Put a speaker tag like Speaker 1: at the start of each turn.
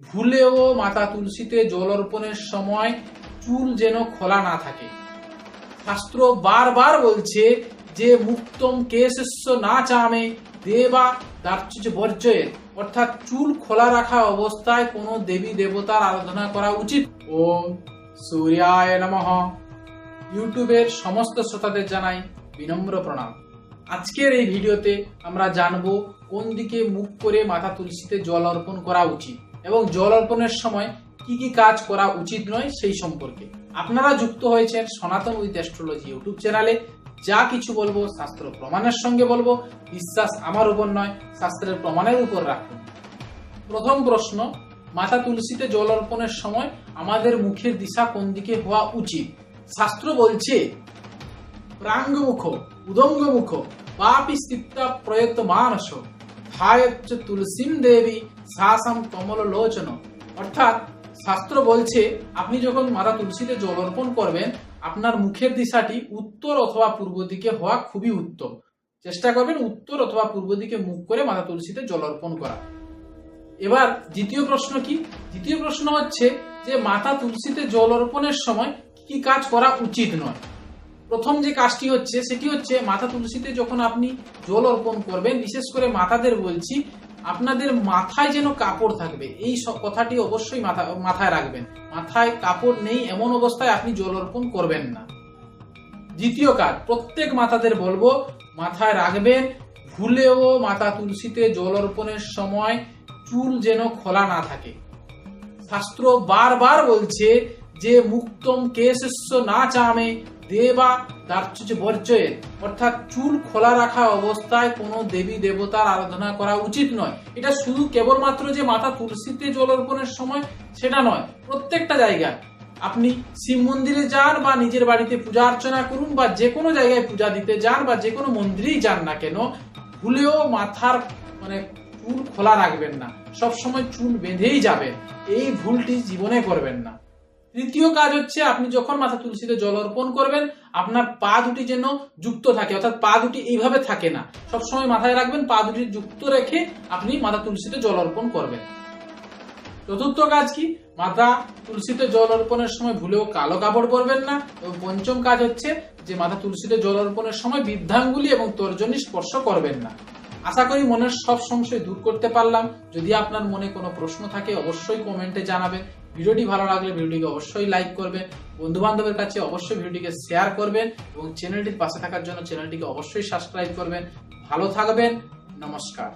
Speaker 1: ভুলেও মাতা তুলসীতে জল অর্পণের সময় চুল যেন খোলা না থাকে। শাস্ত্র বারবার বলছে যে মুক্তম কেশস্য না চামে, দেবা দার্চুচ বর্জয়ের অর্থাৎ চুল খোলা রাখা অবস্থায় কোনো দেবী দেবতার আরাধনা করা উচিত। ওম সূর্যায় নমঃ। ইউটিউবের সমস্ত শ্রোতাদের জানাই বিনম্র প্রণাম। আজকের এই ভিডিওতে আমরা জানব কোন দিকে মুখ করে মাতা তুলসীতে জল অর্পণ করা উচিত। এবং জল অর্পণের সময় কি কি কাজ করা উচিত নয় সেই সম্পর্কে। আপনারা যুক্ত হয়েছেন সনাতন উইথ অ্যাস্ট্রোলজি ইউটিউব চ্যানেলে। যা কিছু বলব, শাস্ত্র প্রমাণের সঙ্গে বলব। বিশ্বাস আমার উপর নয়, শাস্ত্রের প্রমাণের উপর রাখুন। প্রথম প্রশ্ন, মাতা তুলসীতে জল অর্পণের সময় আমাদের মুখের দিশা কোন দিকে হওয়া উচিত? শাস্ত্র বলছে, প্রাঙ্গমুখ, উদঙ্গমুখ, পাপি স্থিতা প্রয়ত মানস ধায়চ্চ তুলসীম দেবী শাসম কমল লোচন অর্থাৎ শাস্ত্র বলছে, আপনি যখন মাতা তুলসীতে জল অর্পণ করবেন, আপনার মুখের দিশাটি উত্তর অথবা পূর্ব দিকে হওয়া খুবই উত্তম। চেষ্টা করবেন উত্তর অথবা পূর্ব দিকে মুখ করে মাতা তুলসীতে জল অর্পণ করা। এবার দ্বিতীয় প্রশ্ন কি? দ্বিতীয় প্রশ্ন হচ্ছে যে, মাতা তুলসীতে জল অর্পণের সময় কি কাজ করা উচিত নয়? প্রথম যে কাজটি হচ্ছে, সেটি হচ্ছে মাথা তুলসীতে যখন আপনি জল অর্পণ করবেন, বিশেষ করে মাতাদের বলছি, আপনাদের মাথায় যেন কাপড় থাকবে, এই কথাটি অবশ্যই মাথা, মাথায় রাখবেন। মাথায় কাপড় নেই, এমন অবস্থায় আপনি জল অর্পণ করবেন না। দ্বিতীয় কাজ, প্রত্যেক মাতাদের বলব, মাথায় রাখবেন, ভুলেও মাতা তুলসীতে জল অর্পণের সময় চুল যেন খোলা না থাকে। শাস্ত্র বারবার বলছে যে, মুক্তম কেশস্য না চামে দেবা দার্চুচ বর্জয়ের অর্থাৎ চুল খোলা রাখা অবস্থায় কোনো দেবী দেবতার আরাধনা করা উচিত নয়। এটা শুধু কেবলমাত্র যে মাথা তুলসীতে জল অর্পণের সময়, সেটা নয়, প্রত্যেকটা জায়গায়। আপনি শিব মন্দিরে যান বা নিজের বাড়িতে পূজা অর্চনা করুন বা যে কোনো জায়গায় পূজা দিতে যান বা যে কোনো মন্দিরেই যান না কেন, ভুলেও মাথার মানে চুল খোলা রাখবেন না। সব সময় চুল বেঁধেই যাবেন। এই ভুলটি জীবনে করবেন না। তৃতীয় কাজ হচ্ছে আপনি যখন মাথা তুলসীতে জল অর্পণ করবেন, আপনার পা দুটি যেন যুক্ত থাকে, অর্থাৎ পা দুটি এইভাবে থাকে না। সবসময় মাথায় রাখবেন, পা দুটি যুক্ত রেখে আপনি মাথা তুলসীতে জল অর্পণ করবেন। চতুর্থ কাজ কি? মাথা তুলসীতে জল অর্পণের সময় ভুলেও কালো কাপড় পরবেন না। এবং পঞ্চম কাজ হচ্ছে যে মাথা তুলসীতে জল অর্পণের সময় বৃদ্ধাঙ্গুলি এবং তর্জনী স্পর্শ করবেন না। আশা করি মনের সব সংশয় দূর করতে পারলাম। যদি আপনার মনে কোনো প্রশ্ন থাকে, অবশ্যই কমেন্টে জানাবেন। ভিডিওটি ভালো লাগলে ভিডিওটিকে অবশ্যই লাইক করবেন। বন্ধু বান্ধবের কাছে অবশ্যই ভিডিওটিকে শেয়ার করবেন এবং চ্যানেলটির পাশে থাকার জন্য চ্যানেলটিকে অবশ্যই সাবস্ক্রাইব করবেন। ভালো থাকবেন। নমস্কার।